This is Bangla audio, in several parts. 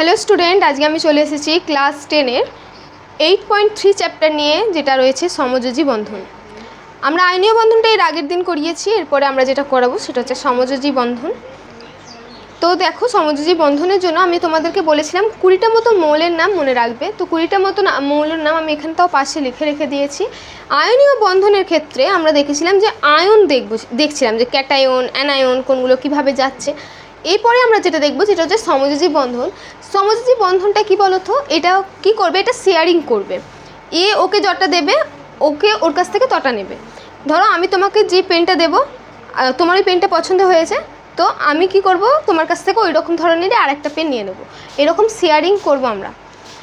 হ্যালো স্টুডেন্ট আজকে আমি চলে এসেছি ক্লাস টেনের এইট পয়েন্ট থ্রি চ্যাপ্টার নিয়ে, যেটা রয়েছে সমযোজী বন্ধন। আমরা আইনীয় বন্ধনটা এর আগের দিন করিয়েছি, এরপরে আমরা যেটা করাবো সেটা হচ্ছে সমযোজী বন্ধন। তো দেখো, সমযোজী বন্ধনের জন্য আমি তোমাদেরকে বলেছিলাম কুড়িটা মতো মৌলের নাম মনে রাখবে। তো কুড়িটা মতো মৌলের নাম আমি এখানটাও পাশে লিখে রেখে দিয়েছি। আয়নীয় বন্ধনের ক্ষেত্রে আমরা দেখেছিলাম যে আয়ন দেখব, দেখছিলাম যে ক্যাটায়ন, অ্যানায়ন কোনগুলো কীভাবে যাচ্ছে। এরপরে আমরা যেটা দেখব যেটা হচ্ছে সমযোজী বন্ধন। সমযোজী বন্ধনটা কি বলতো? এটা কি করবে? এটা শেয়ারিং করবে। এ ওকে যটা দেবে, ওকে ওর কাছ থেকে তটা নেবে। ধরো আমি তোমাকে যে পেনটা দেবো তোমার ওই পেনটা পছন্দ হয়েছে, তো আমি কি করব? তোমার কাছ থেকে ওই রকম ধরনেরই আরেকটা পেন নিয়ে নেব। এরকম শেয়ারিং করব আমরা।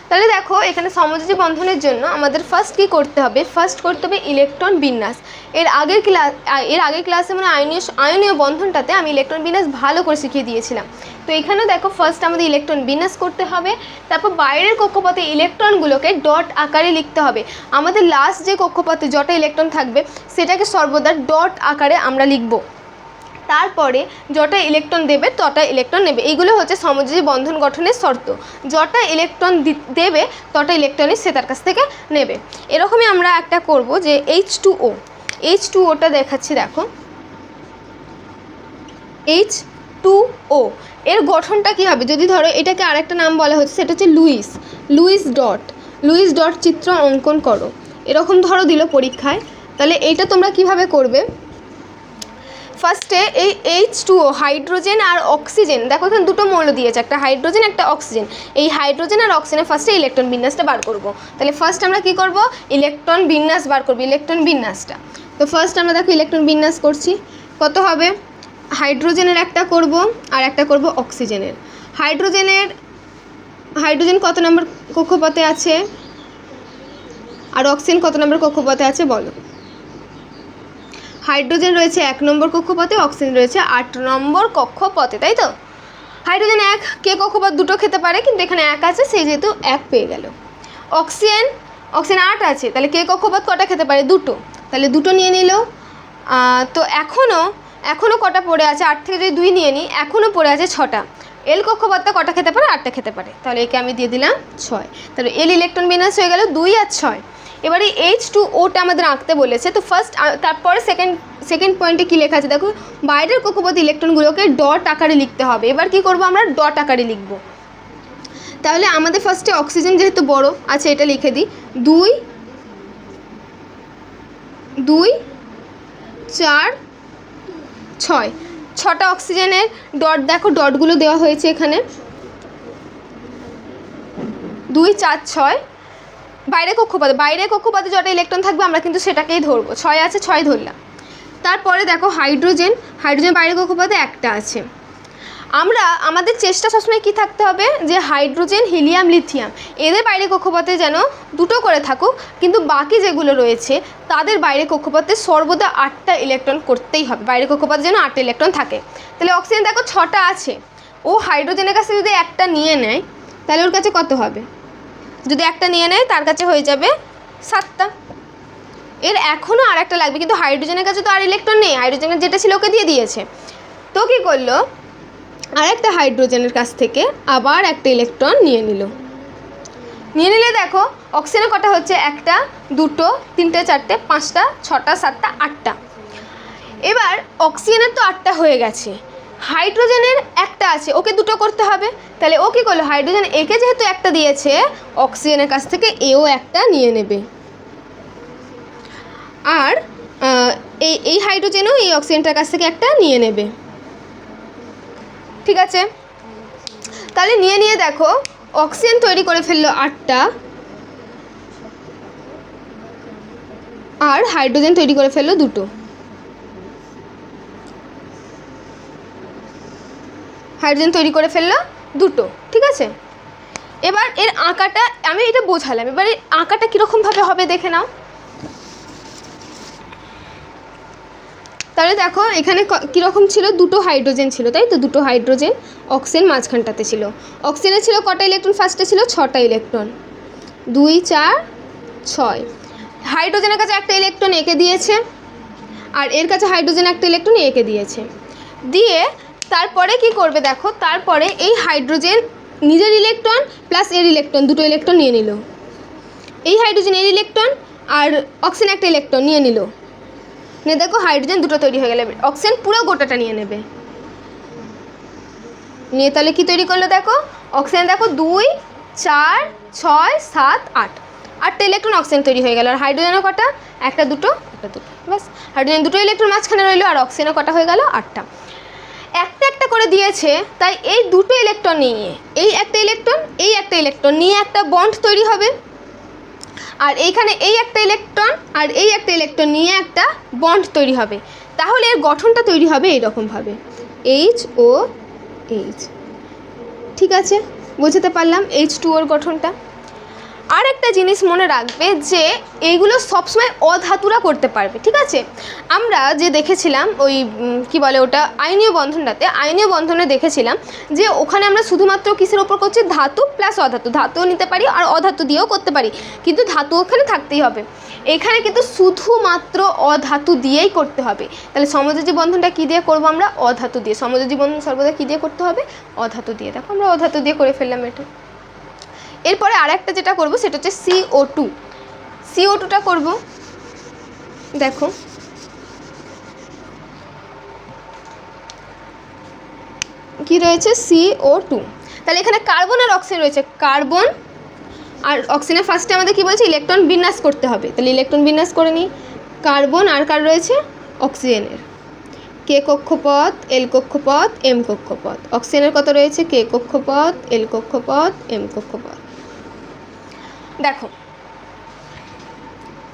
তাহলে দেখো, এখানে সমযোজী বন্ধনের জন্য আমাদের ফার্স্ট কি করতে হবে? ফার্স্ট করতে হবে ইলেকট্রন বিন্যাস। এর আগের ক্লাস এর আগের ক্লাসে মানে আয়নীয় আয়নীয় বন্ধনটাতে আমি ইলেকট্রন বিন্যাস ভালো করে শিখিয়ে দিয়েছিলাম। তো এখানে দেখো ফার্স্ট আমাদের ইলেকট্রন বিন্যাস করতে হবে। তারপর বাইরের কক্ষপথে ইলেকট্রনগুলোকে ডট আকারে লিখতে হবে। আমাদের লাস্ট যে কক্ষপথে যটা ইলেকট্রন থাকবে, সেটাকে সর্বদা ডট আকারে আমরা লিখব। তারপরে যটা ইলেকট্রন দেবে, তটা ইলেকট্রন নেবে। এইগুলো হচ্ছে সমযোজী বন্ধন গঠনের শর্ত। যটা ইলেকট্রন দেবে, তটা ইলেকট্রনই সে তার কাছ থেকে নেবে। এরকমই আমরা একটা করব যে H two O H two ওটা দেখাচ্ছি, দেখো। এইচ টু ও এর গঠনটা কী হবে? যদি ধরো এটাকে আরেকটা নাম বলা হচ্ছে, সেটা হচ্ছে Lewis. Lewis dot. Lewis dot চিত্র অঙ্কন করো। এরকম ধরো দিল পরীক্ষায়। তাহলে এইটা তোমরা কীভাবে করবে? ফার্স্টে এই এইচ টু ও হাইড্রোজেন আর অক্সিজেন দেখো, এখানে দুটো মৌল দিয়েছে, একটা হাইড্রোজেন একটা অক্সিজেন এই হাইড্রোজেন আর অক্সিজেনের ফার্স্টে ইলেকট্রন বিন্যাসটা বার করব। তাহলে ফার্স্ট আমরা কি করব? ইলেকট্রন বিন্যাস বার করব ইলেকট্রন বিন্যাসটা। তো ফার্স্ট আমরা দেখো ইলেকট্রন বিন্যাস করছি। কত হবে? হাইড্রোজেনের একটা করব আর একটা করব অক্সিজেনের হাইড্রোজেনের হাইড্রোজেন কত নম্বর কক্ষপথে আছে? আর অক্সিজেন কত নম্বর কক্ষপথে আছে বলো। হাইড্রোজেন রয়েছে এক নম্বর কক্ষপথে, অক্সিজেন রয়েছে আট নম্বর কক্ষপথে, তাই তো? হাইড্রোজেন এক, কে কক্ষপথ দুটো খেতে পারে, কিন্তু এখানে এক আছে সেই যেহেতু এক পেয়ে গেল। অক্সিজেন অক্সিজেন আট আছে, তাহলে কে কক্ষপথ কটা খেতে পারে? দুটো। তাহলে দুটো নিয়ে নিল। তো এখনও এখনও কটা পড়ে আছে? আট থেকে যদি দুই নিয়ে নিই এখনও পড়ে আছে ছটা। এল কক্ষপথটা কটা খেতে পারে? আটটা খেতে পারে। তাহলে একে আমি দিয়ে দিলাম ছয়। তাহলে এল ইলেকট্রন বিন্যাস হয়ে গেল দুই আর ছয়। এবারে এইচ টু ওটা আমাদের আঁকতে বলেছে। তো ফার্স্ট তারপরে সেকেন্ড সেকেন্ড পয়েন্টে কী লেখা আছে? দেখো, বাইরের কক্ষপথ ইলেকট্রনগুলোকে ডট আকারে লিখতে হবে। এবার কি করব আমরা? ডট আকারে লিখব। তাহলে আমাদের ফার্স্টে অক্সিজেন যেহেতু বড় আছে এটা লিখে দিই। দুই দুই, চার, ছয়। ছটা অক্সিজেনের ডট, দেখো ডটগুলো দেওয়া হয়েছে এখানে। দুই, চার, ছয়। বাইরে কক্ষপথে বাইরে কক্ষপথে যটা ইলেকট্রন থাকবে আমরা কিন্তু সেটাকেই ধরবো। ছয় আছে, ছয় ধরলাম। তারপরে দেখো হাইড্রোজেন হাইড্রোজেন বাইরে কক্ষপথে একটা আছে। আমরা, আমাদের চেষ্টা সবসময় কী থাকতে হবে? যে হাইড্রোজেন, হিলিয়াম, লিথিয়াম, এদের বাইরে কক্ষপথে যেন দুটো করে থাকুক, কিন্তু বাকি যেগুলো রয়েছে, তাদের বাইরে কক্ষপথে সর্বদা আটটা ইলেকট্রন করতেই হবে। বাইরে কক্ষপথে যেন আটটা ইলেকট্রন থাকে। তাহলে অক্সিজেন দেখো ছটা আছে। ও হাইড্রোজেনের কাছে যদি একটা নিয়ে নেয়, তাহলে ওর কাছে কত হবে? যদি একটা নিয়ে নেয়, তার কাছে হয়ে যাবে সাতটা। এর এখনও আর একটা লাগবে, কিন্তু হাইড্রোজেনের কাছে তো আর ইলেকট্রন নেই। হাইড্রোজেনের যেটা ছিল ওকে দিয়ে দিয়েছে। তো কী করল? আর একটা হাইড্রোজেনের কাছ থেকে আবার একটা ইলেকট্রন নিয়ে নিল। নিয়ে নিলে দেখো, অক্সিজেনের কটা হচ্ছে? একটা, দুটো, তিনটে, চারটে, পাঁচটা, ছটা, সাতটা, আটটা। এবার অক্সিজেনের তো আটটা হয়ে গেছে। হাইড্রোজেনের একটা আছে, ওকে দুটো করতে হবে। তাহলে ও কী করল? হাইড্রোজেন একে যেহেতু একটা দিয়েছে, অক্সিজেনের কাছ থেকে এও একটা নিয়ে নেবে। আর এই এই হাইড্রোজেনও এই অক্সিজেনটার কাছ থেকে একটা নিয়ে নেবে। ঠিক আছে? তাহলে নিয়ে নিয়ে দেখো। অক্সিজেন তৈরি করে ফেলল আটটা। আর হাইড্রোজেন তৈরি করে ফেলল দুটো। হাইড্রোজেন তৈরি করে ফেলল দুটো, ঠিক আছে? এবার এর আঁকাটা, আমি এটা বোঝালাম। এবার এর আঁকাটা কীরকমভাবে হবে দেখে নাও। তাহলে দেখো, এখানে কীরকম ছিল? দুটো হাইড্রোজেন ছিল, তাই তো? দুটো হাইড্রোজেন অক্সিজেন মাঝখানটাতে ছিল। অক্সিজেনে ছিল কটা ইলেকট্রন ফার্স্টে ছিল ছটা ইলেকট্রন দুই, চার, ছয়। হাইড্রোজেনের কাছে একটা ইলেকট্রন এঁকে দিয়েছে, আর এর কাছে হাইড্রোজেন একটা ইলেকট্রন এঁকে দিয়েছে। দিয়ে তারপরে কি করবে দেখো? তারপরে এই হাইড্রোজেন নিজের ইলেকট্রন প্লাস এর ইলেকট্রন দুটো ইলেকট্রন নিয়ে নিল। এই হাইড্রোজেন এর ইলেকট্রন আর অক্সিজেন একটা ইলেকট্রন নিয়ে নিল। নিয়ে দেখো হাইড্রোজেন দুটো তৈরি হয়ে গেলে। অক্সিজেন পুরো গোটাটা নিয়ে নেবে। নিয়ে তাহলে কি তৈরি করল দেখো? অক্সিজেন দেখো দুই, চার, ছয়, সাত, আট। আটটা ইলেকট্রন অক্সিজেন তৈরি হয়ে গেল, আর হাইড্রোজেনও কটা? একটা দুটো একটা দুটো। বাস হাইড্রোজেন দুটো ইলেকট্রন মাঝখানে রইল, আর অক্সিজেনও কটা হয়ে গেল? আটটা। একটা একটা করে দিয়েছে, তাই এই দুটো ইলেকট্রন নিয়ে, এই একটা ইলেকট্রন এই একটা ইলেকট্রন নিয়ে একটা বন্ড তৈরি হবে। আর এইখানে এই একটা ইলেকট্রন আর এই একটা ইলেকট্রন নিয়ে একটা বন্ড তৈরি হবে। তাহলে এর গঠনটা তৈরি হবে এইরকমভাবে। এইচ ও এইচ ঠিক আছে? বুঝতে পারলাম এইচ টু ওর গঠনটা? একটা জিনিস মনে রাখবে যে এইগুলো সবসময় অধাতুরা করতে পারবে, ঠিক আছে? আমরা যে দেখেছিলাম ওই কি বলে ওটা, আইনীয় বন্ধনটাতে, আইনীয় বন্ধনে দেখেছিলাম যে ওখানে আমরা শুধুমাত্র কিসের ওপর করছি? ধাতু প্লাস অধাতু। ধাতুও নিতে পারি আর অধাতু দিয়েও করতে পারি। কিন্তু ধাতু ওখানে থাকতেই হবে। এখানে কিন্তু শুধুমাত্র অধাতু দিয়েই করতে হবে। তাহলে সমযোজী বন্ধনটা কী দিয়ে করব আমরা? অধাতু দিয়ে। সমযোজী বন্ধন সর্বদা কী দিয়ে করতে হবে? অধাতু দিয়ে। দেখো আমরা অধাতু দিয়ে করে ফেললাম এটা। এরপরে আর একটা যেটা করব, সেটা হচ্ছে সিও টু সিও টুটা করব, দেখো। কি রয়েছে? সিও টু তাহলে এখানে কার্বন আর অক্সিজেন রয়েছে। কার্বন আর অক্সিজেনের ফার্স্টে আমাদের কি বলছে? ইলেকট্রন বিন্যাস করতে হবে। তাহলে ইলেকট্রন বিন্যাস করে নিই। কার্বন আর কার রয়েছে? অক্সিজেনের কে কক্ষপথ এল কক্ষপথ এম কক্ষপথ। অক্সিজেনের কত রয়েছে? কে কক্ষপথ এল কক্ষপথ এম কক্ষপথ। দেখো।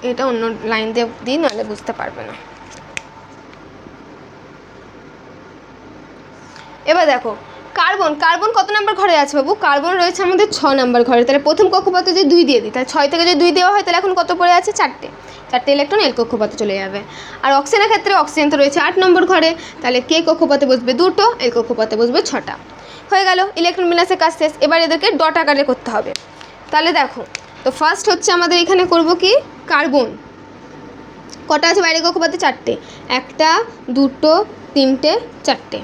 এটা অন্য লাইন দিয়ে দিই, নাহলে বুঝতে পারবে না। এবার দেখো, কার্বন কার্বন কত নাম্বার ঘরে আছে বাবু? কার্বন রয়েছে আমাদের ছ নাম্বার ঘরে। তাহলে প্রথম কক্ষপথে যদি দুই দিয়ে দিই, তাহলে ছয় থেকে যদি দুই দেওয়া হয়, তাহলে এখন কত পড়ে আছে? চারটে। চারটে ইলেকট্রন এল কক্ষপথে চলে যাবে। আর অক্সিজেনের ক্ষেত্রে অক্সিজেন তো রয়েছে আট নম্বর ঘরে। তাহলে কে কক্ষপথে বসবে? দুটো এল কক্ষপথে বসবে ছটা। হয়ে গেল ইলেকট্রন বিন্যাসের কাজ শেষ। এবার এদেরকে ডট আকারে করতে হবে। তাহলে দেখো তো ফার্স্ট হচ্ছে আমাদের এখানে করব কি? কার্বন। কটা আছে বাইরে কক্ষপথে? চারটে। একটা, দুটো, তিনটে, চারটে।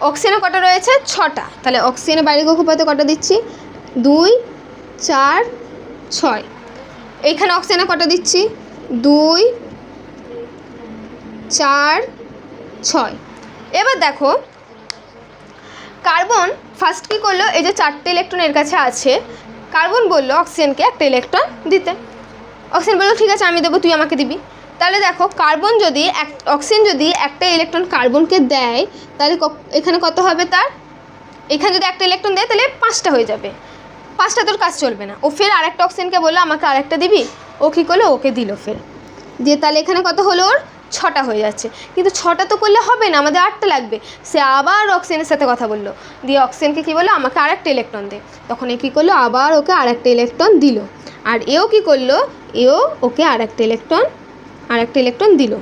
অক্সিজেনে কটা রয়েছে? ছটা। তাহলে অক্সিজেনের বাইরে কক্ষপথে কটা দিচ্ছি? দুই, চার, ছয়। এইখানে অক্সিজেনে কটা দিচ্ছি? দুই, চার, ছয়। এবার দেখো, কার্বন ফার্স্ট কী করল? এই যে চারটে ইলেকট্রন এর কাছে আছে কার্বন বলল অক্সিজেনকে একটা ইলেকট্রন দিতে। অক্সিজেন বলল, ঠিক আছে, আমি দেবো, তুই আমাকে দিবি। তাহলে দেখো, কার্বন যদি এক, অক্সিজেন যদি একটা ইলেকট্রন কার্বনকে দেয়, তাহলে এখানে কত হবে তার? এখানে যদি একটা ইলেকট্রন দেয়, তাহলে পাঁচটা হয়ে যাবে। পাঁচটা তোর কাজ চলবে না। ও ফের আরেকটা অক্সিজেনকে বলল, আমাকে আরেকটা দিবি? ও কী করল? ওকে দিল ফের। দিয়ে তাহলে এখানে কত হলো ওর? ছটা হয়ে যাচ্ছে। কিন্তু ছটা তো করলে হবে না, আমাদের আটটা লাগবে। সে আবার অক্সিজেনের সাথে কথা বলল। দিয়ে অক্সিজেনকে কী বলল? আমাকে আরেকটা ইলেকট্রন দে। তখন এ কী করল? আবার ওকে আরেকটা ইলেকট্রন দিল। আর এও কী করল? এও ওকে আরেকটা ইলেকট্রন আর একটা ইলেকট্রন দিল।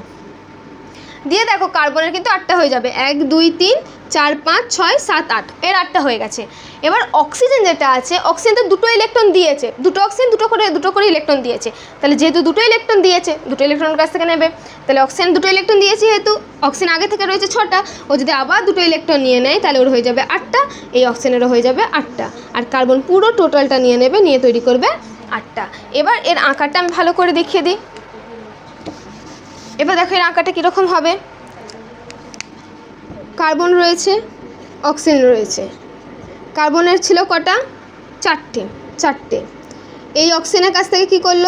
দিয়ে দেখো কার্বনের কিন্তু আটটা হয়ে যাবে। এক, দুই, তিন চার পাঁচ ছয় সাত আট। এর আটটা হয়ে গেছে। এবার অক্সিজেন যেটা আছে অক্সিজেন তো দুটো ইলেকট্রন দিয়েছে। দুটো অক্সিজেন দুটো করে দুটো করে ইলেকট্রন দিয়েছে। তাহলে যেহেতু দুটো ইলেকট্রন দিয়েছে, দুটো ইলেকট্রনের কাছ থেকে নেবে? তাহলে অক্সিজেন দুটো ইলেকট্রন দিয়েছে যেহেতু অক্সিজেন আগে থেকে রয়েছে ছটা, ও যদি আবার দুটো ইলেকট্রন নিয়ে নেয়, তাহলে ওর হয়ে যাবে আটটা, এই অক্সিজেনেরও হয়ে যাবে আটটা। আর কার্বন পুরো টোটালটা নিয়ে নেবে, নিয়ে তৈরি করবে আটটা। এবার এর আঁকাটা আমি ভালো করে দেখিয়ে দিই। এবার দেখো এর আঁকাটা কীরকম হবে? কার্বন রয়েছে, অক্সিজেন রয়েছে। কার্বনের ছিল কটা? চারটে চারটে। এই অক্সিজেনের কাছ থেকে কী করল?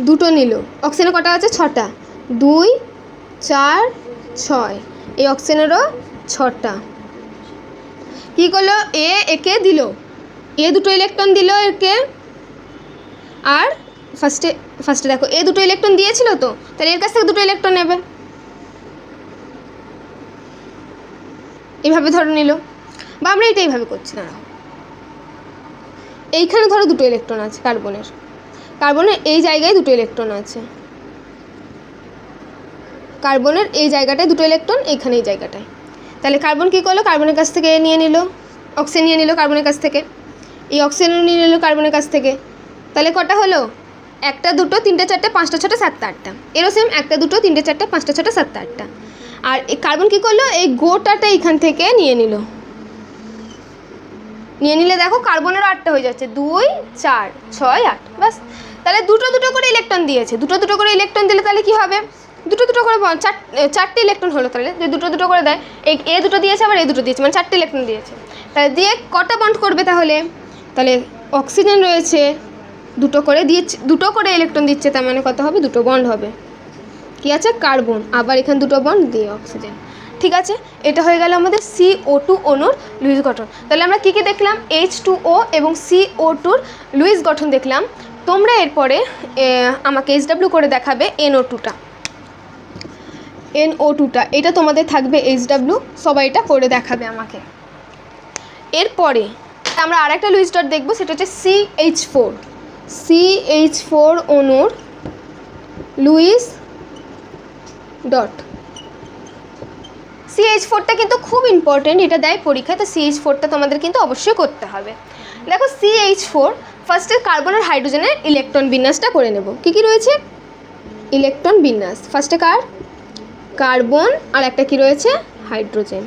দুটো নিল। অক্সিজেনের কটা আছে? ছটা। দুই, চার, ছয়। এই অক্সিজেনেরও ছটা। কি করল? এ একে দিল। এ দুটো ইলেকট্রন দিল একে। আর ফার্স্টে ফার্স্টে দেখো, এ দুটো ইলেকট্রন দিয়েছিল তো? তাহলে এর কাছ থেকে দুটো ইলেকট্রন নেবে। এইভাবে ধরো নিল। বা আমরা এটা এইভাবে করছি, না এইখানে ধরো দুটো ইলেকট্রন আছে কার্বনের কার্বনের এই জায়গায় দুটো ইলেকট্রন আছে। কার্বনের এই জায়গাটায় দুটো ইলেকট্রন এইখানে এই জায়গাটায়। তাহলে কার্বন কী করল? কার্বনের কাছ থেকে নিয়ে নিল অক্সিজেন নিয়ে নিল কার্বনের কাছ থেকে। এই অক্সিজেন নিয়ে নিল কার্বনের কাছ থেকে। তাহলে কটা হলো? একটা, দুটো, তিনটে, চারটে, পাঁচটা, ছটা, সাতটা, আটটা। এরও সেম একটা, দুটো, তিনটে, চারটে, পাঁচটা, ছটা, সাতটা, আটটা। আর কার্বন কী করল? এই গোটাটা এখান থেকে নিয়ে নিল। নিয়ে নিলে দেখো কার্বনেরও আটটা হয়ে যাচ্ছে। দুই, চার, ছয়, আট। ব্যাস। তাহলে দুটো দুটো করে ইলেকট্রন দিয়েছে। দুটো দুটো করে ইলেকট্রন দিলে তাহলে কি হবে? দুটো দুটো করে চার চারটে ইলেকট্রন হলো তাহলে। যে দুটো দুটো করে দেয়, এই, এ দুটো দিয়েছে, আবার এ দুটো দিয়েছে মানে চারটে ইলেকট্রন দিয়েছে। তাহলে দিয়ে কটা বন্ড করবে তাহলে? তাহলে অক্সিজেন রয়েছে। দুটো করে দিয়েছে, দুটো করে ইলেকট্রন দিচ্ছে, তার মানে কত হবে? দুটো বন্ড হবে। কি আছে কার্বন, আবার এখানে দুটো বন দিয়ে অক্সিজেন। ঠিক আছে? এটা হয়ে গেল আমাদের সি ও টু অণুর লুইস গঠন। তাহলে আমরা কী কী দেখলাম? এইচ টু ও এবং সি ও টুর লুইস গঠন দেখলাম। তোমরা এরপরে আমাকে এইচ ডাব্লিউ করে দেখাবে এনও টুটা এন ও টুটা এটা তোমাদের থাকবে এইচ ডাব্লিউ সবাই এটা করে দেখাবে আমাকে। এরপরে, আমরা আরেকটা লুইস ডট দেখব, সেটা হচ্ছে C H four C H four অণুর লুইস ডট। সিএইচ ফোরটা কিন্তু খুব ইম্পর্টেন্ট এটা দেয় পরীক্ষায়, তো সিএইচ ফোরটা তোমাদের কিন্তু অবশ্যই করতে হবে। দেখো সিএইচ ফোর ফার্স্টে কার্বন আর হাইড্রোজেনের ইলেকট্রন বিন্যাসটা করে নেব। কী কী রয়েছে? ইলেকট্রন বিন্যাস। ফার্স্টে কার? কার্বন আর একটা কি রয়েছে? হাইড্রোজেন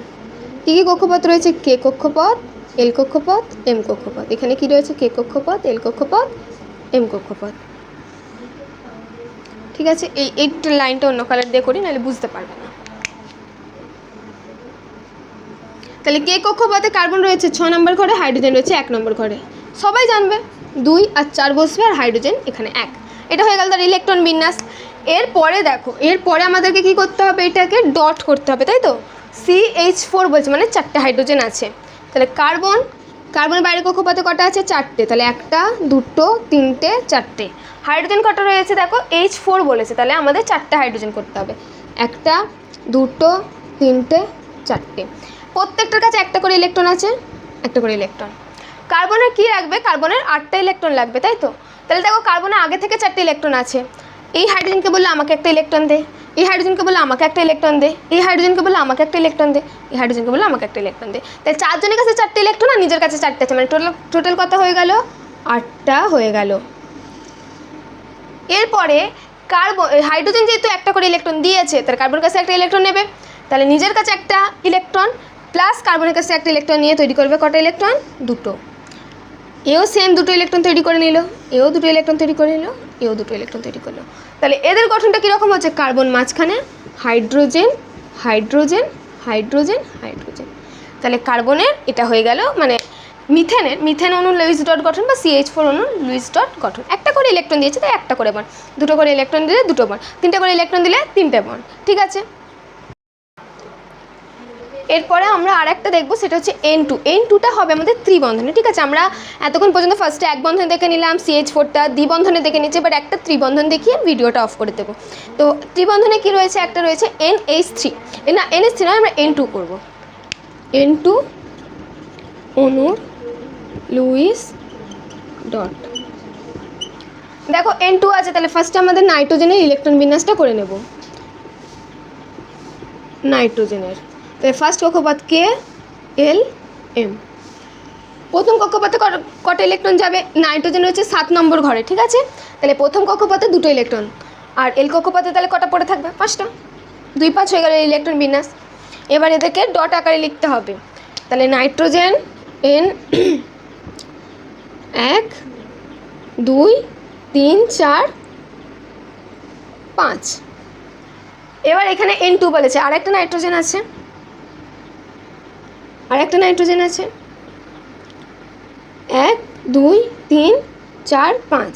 কী কী কক্ষপথ রয়েছে? কে কক্ষপথ এল কক্ষপথ এম কক্ষপথ। এখানে কি রয়েছে? কে কক্ষপথ এল কক্ষপথ এম কক্ষপথ। ঠিক আছে? এই এই লাইনটা অন্য কালার দিয়ে করি, নাহলে বুঝতে পারবে না। তাহলে কে কক্ষপথে কার্বন রয়েছে? ছ নম্বর ঘরে হাইড্রোজেন রয়েছে, এক নম্বর ঘরে। সবাই জানবে? দুই আর চার বসবে আর হাইড্রোজেন এখানে এক। এটা হয়ে গেল তার ইলেকট্রন বিন্যাস। এরপরে দেখো এরপরে আমাদেরকে কি করতে হবে? এটাকে ডট করতে হবে, তাই তো? সি এইচ ফোর বলছে মানে চারটে হাইড্রোজেন আছে। তাহলে কার্বন কার্বন বাইরে কক্ষপথে কটা আছে? চারটে। তাহলে একটা, দুটো, তিনটে, চারটে। হাইড্রোজেন কটা রয়েছে? দেখো এইচ ফোর বলেছে। তাহলে আমাদের চারটে হাইড্রোজেন করতে হবে। একটা, দুটো, তিনটে, চারটে। প্রত্যেকটার কাছে একটা করে ইলেকট্রন আছে? একটা করে ইলেকট্রন। কার্বনের কি লাগবে? কার্বনের আটটা ইলেকট্রন লাগবে, তাই তো? তাহলে দেখো কার্বনের আগে থেকে চারটে ইলেকট্রন আছে। এই হাইড্রোজেনকে বললে আমাকে একটা ইলেকট্রন দে। এই হাইড্রোজেনকে বলে আমাকে একটা ইলেকট্রন দে। এই হাইড্রোজেনকে বলে আমাকে একটা ইলেকট্রন দে। এই হাইড্রোজেনকে বলে আমাকে একটা ইলেকট্রন দে। তাই চারজনের কাছে চারটে ইলেকট্রন আর নিজের কাছে চারটে আছে। মানে টোটাল টোটাল কত হয়ে গেল? আটটা হয়ে গেল। এরপরে কার্বন হাইড্রোজেন যেহেতু একটা করে ইলেকট্রন দিয়েছে তার কার্বনের কাছে একটা ইলেকট্রন নেবে। তাহলে নিজের কাছে একটা ইলেকট্রন প্লাস কার্বনের কাছে একটা ইলেকট্রন নিয়ে তৈরি করবে কটা ইলেকট্রন দুটো। এও সেম দুটো ইলেকট্রন তৈরি করে নিল, এও দুটো ইলেকট্রন তৈরি করে নিল, এও দুটো ইলেকট্রন তৈরি করল। তাহলে এদের গঠনটা কীরকম হচ্ছে? কার্বন মাঝখানে হাইড্রোজেন হাইড্রোজেন হাইড্রোজেন হাইড্রোজেন তাহলে কার্বনের এটা হয়ে গেল মানে মিথেনের মিথেন অণু লুইস ডট গঠন বা সিএইচ ফোর অনু লুইস ডট গঠন। একটা করে ইলেকট্রন দিয়েছে, তাই একটা করে বন। দুটো করে ইলেকট্রন দিলে দুটো বন। তিনটে করে ইলেকট্রন দিলে তিনটে বন। ঠিক আছে? এরপরে আমরা আর একটা দেখব, সেটা হচ্ছে এন টু এন টুটা হবে আমাদের ত্রিবন্ধনে, ঠিক আছে? আমরা এতক্ষণ পর্যন্ত ফার্স্টে এক বন্ধনে দেখে নিলাম সিএইচ ফোরটা দ্বিবন্ধনে দেখে নিচ্ছি, এবার একটা ত্রিবন্ধন দেখিয়ে ভিডিওটা অফ করে দেবো। তো ত্রিবন্ধনে কী রয়েছে? একটা রয়েছে এন এইচ থ্রি না এন এইচ থ্রি নয়, আমরা এন টু করব। এন টু অনুর লুইস ডট। দেখো এন টু আছে, তাহলে ফার্স্টে আমাদের নাইট্রোজেনের ইলেকট্রন বিন্যাসটা করে নেব। নাইট্রোজেনের তাহলে ফার্স্ট কক্ষপথ কে এল এম প্রথম কক্ষপথে কটা ইলেকট্রন যাবে? নাইট্রোজেন হচ্ছে সাত নম্বর ঘরে, ঠিক আছে? তাহলে প্রথম কক্ষপথে দুটো ইলেকট্রন আর এল কক্ষপথে তাহলে কটা পড়ে থাকবে? পাঁচটা। দুই পাঁচ হয়ে গেল ইলেকট্রন বিন্যাস। এবার এদেরকে ডট আকারে লিখতে হবে। তাহলে নাইট্রোজেন এন এক, দুই, তিন, চার, পাঁচ। এবার এখানে এন টু বলেছে। আর একটা নাইট্রোজেন আছে। আর একটা নাইট্রোজেন আছে। এক, দুই, তিন, চার, পাঁচ।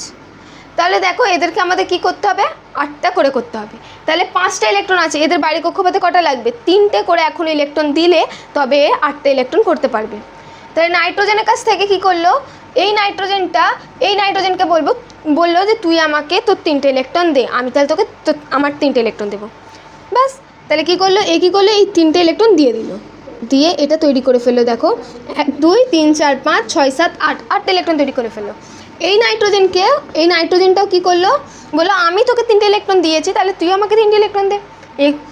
তাহলে দেখো এদেরকে আমাদের কি করতে হবে? আটটা করে করতে হবে। তাহলে পাঁচটা ইলেকট্রন আছে, এদের বাইরে কক্ষপথে কটা লাগবে? তিনটে করে এখন ইলেকট্রন দিলে তবে আটটা ইলেকট্রন করতে পারবে। তাহলে নাইট্রোজেনের কাছ থেকে কি করল? এই নাইট্রোজেনটা, এই নাইট্রোজেনকে বলব, বলল যে তুই আমাকে তোর তিনটে ইলেকট্রন দে, আমি তাহলে তোকে আমার তিনটে ইলেকট্রন দেবো। ব্যাস, তাহলে কী করল? এ কী করল? এই তিনটে ইলেকট্রন দিয়ে দিল। দিয়ে এটা তৈরি করে ফেলল দেখো। এক, দুই, তিন, চার, পাঁচ, ছয়, সাত, আট আটটা ইলেকট্রন তৈরি করে ফেলল এই নাইট্রোজেনকে, এই নাইট্রোজেনটাও কী করল? বলল, আমি তোকে তিনটে ইলেকট্রন দিয়েছি, তাহলে তুই আমাকে তিনটে ইলেকট্রন দে।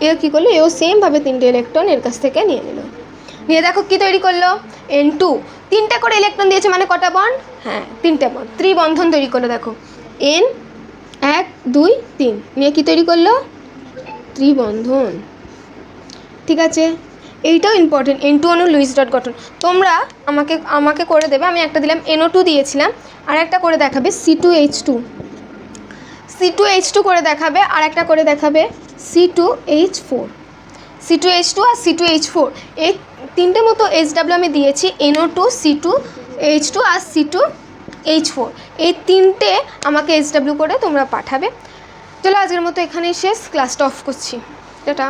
এ কী করল? এও সেমভাবে তিনটে ইলেকট্রন এর কাছ থেকে নিয়ে নিল। নিয়ে দেখো কী তৈরি করল? এন টু তিনটে করে ইলেকট্রন দিয়েছে মানে কটা বন্ড হ্যাঁ তিনটে বন্ড ত্রিবন্ধন তৈরি করল, দেখো। এন এক, দুই, তিন, নিয়ে কী তৈরি করল? ত্রিবন্ধন। ঠিক আছে? এইটাও ইম্পর্টেন্ট এন টু অনু লুইস ডট গঠন তোমরা আমাকে আমাকে করে দেবে, আমি একটা দিলাম এনও টু দিয়েছিলাম, আর একটা করে দেখাবে C two H two C two H two করে দেখাবে, আর একটা করে দেখাবে C two H four C two H two আর সি টু এইচ ফোর এই তিনটে মতো এইচ ডাব্লিউ আমি দিয়েছি NO two C two H two আর সি টু এইচ ফোর এই তিনটে আমাকে এইচ ডাব্লিউ করে তোমরা পাঠাবে। চলো আজকের মতো এখানেই শেষ ক্লাসটা অফ করছি। এটা